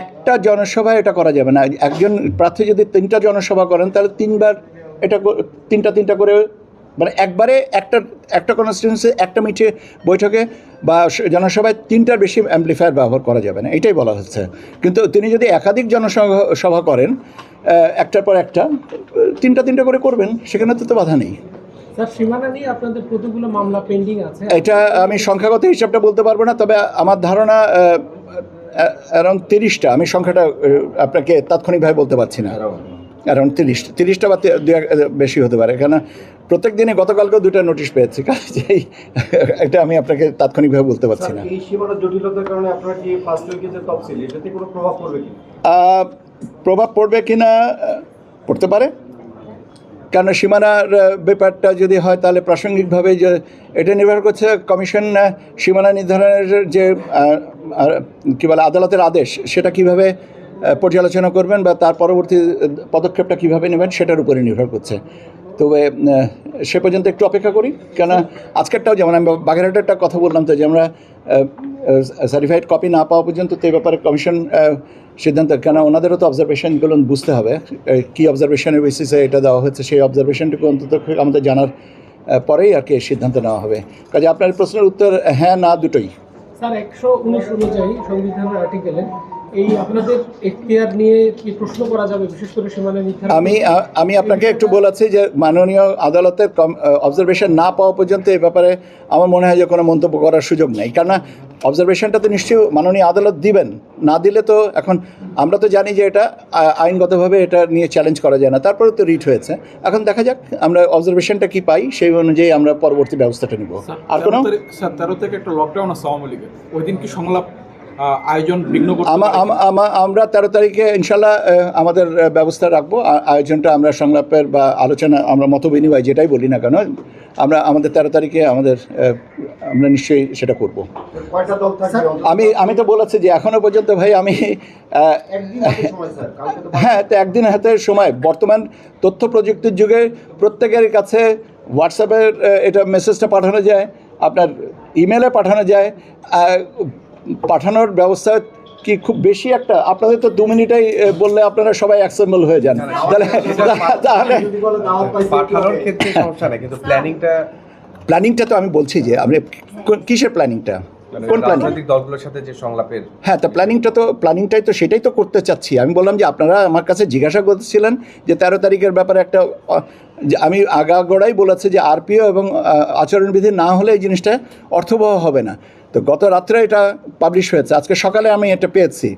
একটা জনসভায় এটা করা যাবে না। একজন প্রার্থী যদি তিনটা জনসভা করেন তাহলে তিনবার এটা তিনটা তিনটা করে মানে একবারে একটা একটা কনস্টিটিউন্সি একটা মিটে বৈঠকে বা জনসভায় তিনটার বেশি অ্যাম্পলিফায়ার ব্যবহার করা যাবে না। এটাই বলা হচ্ছে। কিন্তু তিনি যদি একাধিক জনসভা সভা করেন একটার পর একটা তিনটা তিনটা করে করবেন সেখানে তো তো বাধা নেই। এটা আমি সংখ্যাগত হিসাবটা বলতে পারব না তবে আমার ধারণা অ্যারাউন্ড তিরিশটা আমি সংখ্যাটা আপনাকে তাৎক্ষণিকভাবে বলতে পারছি না। অ্যারাউন্ড। তিরিশটা তিরিশটা বা বেশি হতে পারে কেন প্রত্যেক দিনে গতকালকেও দুটো নোটিশ পেয়েছি কাজেই এটা আমি আপনাকে তাৎক্ষণিকভাবে বলতে পারছি না। এই সীমানা জটিলতার কারণে আপনার কি ফার্স্ট উইকে যে তফসিল এটাতে কোনো প্রভাব পড়বে কি? প্রভাব পড়বে কি না পড়তে পারে। কারণ সীমানার ব্যাপারটা যদি হয় তাহলে প্রাসঙ্গিকভাবে যে এটা নির্ভর করছে কমিশন সীমানা নির্ধারণের যে কী বলে আদালতের আদেশ, সেটা কীভাবে পর্যালোচনা করবেন বা তার পরবর্তী পদক্ষেপটা কীভাবে নেবেন সেটার উপরে নির্ভর করছে। তবে সে পর্যন্ত একটু অপেক্ষা করি কেন আজকেরটাও যেমন আমি বাগেরহাটেরটা কথা বললাম তো যে আমরা সার্টিফাইড কপি না পাওয়া পর্যন্ত তো এই ব্যাপারে কমিশন সিদ্ধান্ত কেন ওনাদেরও তো অবজারভেশনগুলো বুঝতে হবে কী অবজারভেশনের বেসিসে এটা দেওয়া হচ্ছে, সেই অবজারভেশনটুকু অন্তত আমাদের জানার পরেই আর কি সিদ্ধান্ত নেওয়া হবে। কাজে আপনার প্রশ্নের উত্তর হ্যাঁ না, দুটোই। স্যার একশো উনিশ অনুযায়ী সংবিধানের আর্টিকেলে এই আপনাদের এখতিয়ার নিয়ে কি প্রশ্ন করা যাবে বিশেষ করে সীমানা নির্ধারণ আমি আমি আপনাকে একটু বলেছি যে মাননীয় আদালতের অবজারভেশন না পাওয়া পর্যন্ত এই ব্যাপারে আমার মনে হয় যে কোনো মন্তব্য করার সুযোগ নেই। কেননা অবজারভেশনটা তো নিশ্চয়ই মাননীয় আদালত দিবেন না দিলে তো এখন আমরা তো জানি যে এটা আইনগতভাবে এটা নিয়ে চ্যালেঞ্জ করা যায় না। তারপরে তো রিট হয়েছে। এখন দেখা যাক আমরা অবজারভেশনটা কি পাই সেই অনুযায়ী আমরা পরবর্তী ব্যবস্থাটা নিব। আর কোনো? তেরো স্যার তেরো থেকে একটা লকডাউন আছে আওয়ামী লীগের। ওই দিন কি সংলাপ আয়োজন বিঘ্ন আমরা তেরো তারিখে ইনশাল্লাহ আমাদের ব্যবস্থা রাখব। আয়োজনটা আমরা সংলাপের বা আলোচনা আমরা মত বিনিময় যেটাই বলি না কেন আমরা আমাদের তেরো তারিখে আমাদের আমরা নিশ্চয়ই সেটা করব। কয়টা দল থাকবে? অন্তত? আমি আমি তো বলেছি যে এখনও পর্যন্ত ভাই আমি হ্যাঁ তো একদিন হাতে সময়। বর্তমান তথ্য প্রযুক্তির যুগে প্রত্যেকের কাছে হোয়াটসঅ্যাপের এটা মেসেজটা পাঠানো যায় আপনার ইমেলে পাঠানো যায় পাঠানোর ব্যবস্থা কি খুব বেশি একটা? আপনাদের তো দু মিনিটেই বললে আপনারা সবাই অ্যাক্সেম্বল হয়ে যান। তাহলে তাহলে যদি বলে দাওয়াত পাইছি পাঠানোর ক্ষেত্রে সমস্যা নেই কিন্তু প্ল্যানিংটা প্ল্যানিংটা তো আমি বলছি যে আপনি কিসের প্ল্যানিংটা? কোন প্ল্যানিং? দলগুলোর সাথে যে সংলাপের হ্যাঁ তো প্ল্যানিংটা তো প্ল্যানিংটাই তো সেটাই তো করতে চাচ্ছি। আমি বললাম যে আপনারা আমার কাছে জিজ্ঞাসা করতেছিলেন যে তেরো তারিখের ব্যাপারে একটা আমি আগাগোড়াই বলেছি যে আরপিও এবং আচরণবিধি না হলে এই জিনিসটা অর্থবহ হবে না। তো গত রাত্রে এটা পাবলিশ হয়েছে। আজকে সকালে আমি এটা পেয়েছি।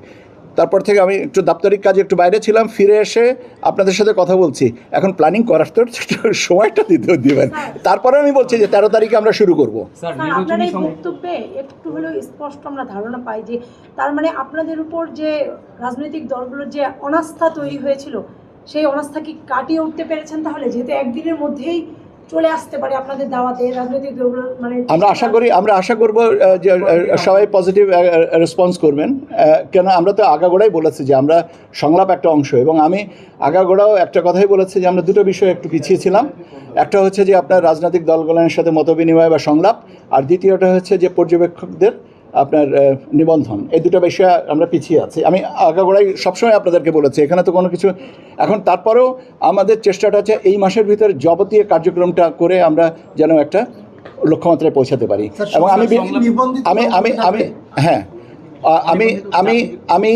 তারপর থেকে আমি একটু দাপ্তরিক কাজে একটু বাইরে ছিলাম ফিরে এসে আপনাদের সাথে কথা বলছি। এখন প্ল্যানিং করার তো সময়টা দিতে দিবেন। তারপরে আমি বলছি যে তেরো তারিখে আমরা শুরু করব। স্যার আপনার এই বক্তব্যে একটু হলেও স্পষ্ট আমরা ধারণা পাই যে তার মানে আপনাদের উপর যে রাজনৈতিক দলগুলোর যে অনাস্থা তৈরি হয়েছিল সেই অনাস্থা কি কাটিয়ে উঠতে পেরেছেন তাহলে? যেহেতু একদিনের মধ্যেই আসতে পারে আপনাদের মানে আমরা আশা করি, আমরা আশা করব যে সবাই পজিটিভ রেসপন্স করবেন। কেন আমরা তো আগাগোড়াই বলেছি যে আমরা সংলাপ একটা অংশ এবং আমি আগাগোড়াও একটা কথাই বলেছি যে আমরা দুটো বিষয়ে একটু পিছিয়ে ছিলাম। একটা হচ্ছে যে আপনার রাজনৈতিক দলগুলোর সাথে মতবিনিময় বা সংলাপ, আর দ্বিতীয়টা হচ্ছে যে পর্যবেক্ষকদের আপনার নিবন্ধন। এই দুটো বিষয়ে আমরা পিছিয়ে আছি। আমি আগাগোড়াই সবসময় আপনাদেরকে বলেছি এখানে তো কোনো কিছু এখন তারপরেও আমাদের চেষ্টাটা হচ্ছে এই মাসের ভিতরে যাবতীয় কার্যক্রমটা করে আমরা যেন একটা লক্ষ্যমাত্রায় পৌঁছাতে পারি। এবং আমি আমি আমি আমি হ্যাঁ। আমি আমি আমি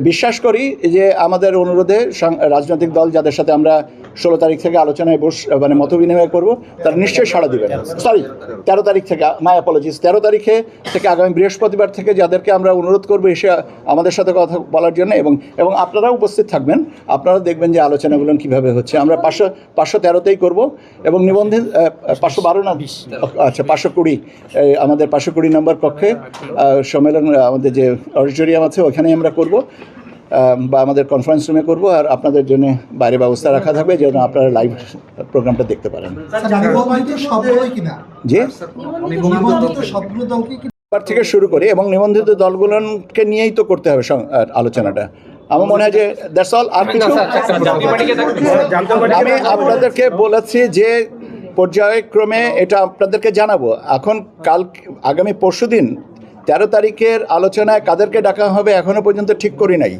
বিশ্বাস করি যে আমাদের অনুরোধে রাজনৈতিক দল যাদের সাথে আমরা ষোলো তারিখ থেকে আলোচনায় বস মানে মত বিনিময় করব তারা নিশ্চয়ই সাড়া দেবেন সরি তেরো তারিখ থেকে মাই অ্যাপোলজিস তেরো তারিখে থেকে আগামী বৃহস্পতিবার থেকে যাদেরকে আমরা অনুরোধ করব এসে আমাদের সাথে কথা বলার জন্য এবং এবং আপনারাও উপস্থিত থাকবেন। আপনারা দেখবেন যে আলোচনাগুলো কীভাবে হচ্ছে। আমরা পাঁচশো পাঁচশো তেরোতেই করব এবং নিবন্ধিত পাঁচশো বারো না আচ্ছা পাঁচশো কুড়ি আমাদের পাঁচশো কুড়ি নম্বর কক্ষে সম্মেলন আমাদের যে অডিটোরিয়াম আছে ওখানেই আমরা করব বা আমাদের কনফারেন্স রুমে করব আর আপনাদের জন্য বাইরে ব্যবস্থা রাখা থাকবে যেন আপনারা লাইভ প্রোগ্রামটা দেখতে পারেন। কি এবার থেকে শুরু করে এবং নিবন্ধিত দলগুলোকে নিয়েই তো করতে হবে আলোচনাটা। আমার মনে হয় যে দ্যাটস অল আর কিছু আমি আপনাদেরকে বলেছি যে পর্যায়ক্রমে এটা আপনাদেরকে জানাব। এখন কাল আগামী পরশুদিন তেরো তারিখের আলোচনায় কাদেরকে ডাকা হবে এখনও পর্যন্ত ঠিক করি নাই।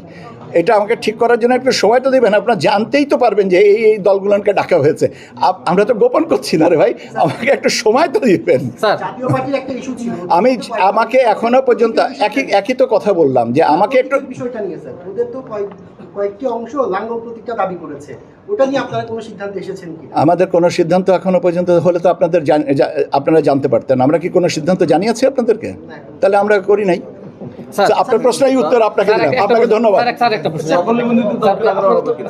এটা আমাকে ঠিক করার জন্য একটু সময় তো দেবেন আপনারা জানতেই তো পারবেন যে এই এই দলগুলোকে ডাকা হয়েছে। আমরা তো গোপন করছি না রে ভাই আমাকে একটু সময় তো দিবেন। স্যার। জাতীয় পার্টির একটা ইস্যু ছিল। আমি আমাকে এখনও পর্যন্ত একই একই তো কথা বললাম যে আমাকে একটু বিষয়টা নিয়ে স্যার ওদের তো কয়েক কয়েকটি অংশ লাঙ্গল প্রতীকটা দাবি করেছে। ওটা নিয়ে আপনারা কোনো সিদ্ধান্তে এসেছেন কি আমাদের কোনো সিদ্ধান্ত এখনও পর্যন্ত হলে তো আপনাদের আপনারা জানতে পারতেন। আমরা কি কোনো সিদ্ধান্ত জানিয়েছি আপনাদেরকে? তাহলে আমরা করি নাই। আপনার প্রশ্নই উত্তর আপনাকে দিলাম। আপনাকে ধন্যবাদ। স্যার, স্যার, একটা প্রশ্ন।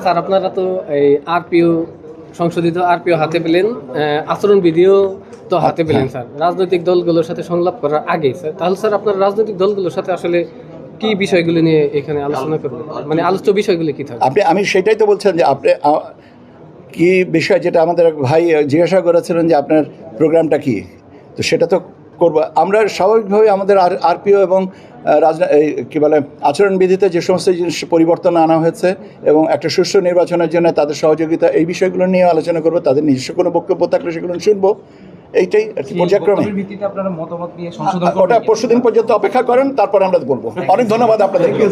স্যার, আপনারা তো- এই আরপিও সংশোধিত আরপিও হাতে পেলেন। আচরণ বিধিও তো হাতে পেলেন স্যার। রাজনৈতিক দলগুলোর সাথে সংলাপ করার আগে স্যার। তাহলে স্যার আপনার রাজনৈতিক দলগুলোর সাথে আসলে কি বিষয়গুলো নিয়ে এখানে আলোচনা করবেন? মানে আলোচ্য বিষয়গুলো কি থাকবে আপনি, আমি সেটাই তো বলছেন যে আপনি কি বিষয় যেটা আমাদের ভাই জিজ্ঞাসা করেছিলেন যে আপনার প্রোগ্রামটা কি? তো সেটা তো করব। আমরা স্বাভাবিকভাবে আমাদের আর, আরপিও এবং রাজনা কী বলে, আচরণবিধিতে যে সমস্ত জিনিস পরিবর্তন আনা হয়েছে এবং একটা সুষ্ঠু নির্বাচনের জন্য তাদের সহযোগিতা, এই বিষয়গুলো নিয়ে আলোচনা করব, তাদের নিজস্ব কোনো বক্তব্য থাকলে সেগুলো শুনব। এইটাই আর কি পর্যায়ক্রমে। ওটা পরশুদিন পর্যন্ত অপেক্ষা করেন তারপরে আমরা বলব। অনেক ধন্যবাদ আপনাদেরকে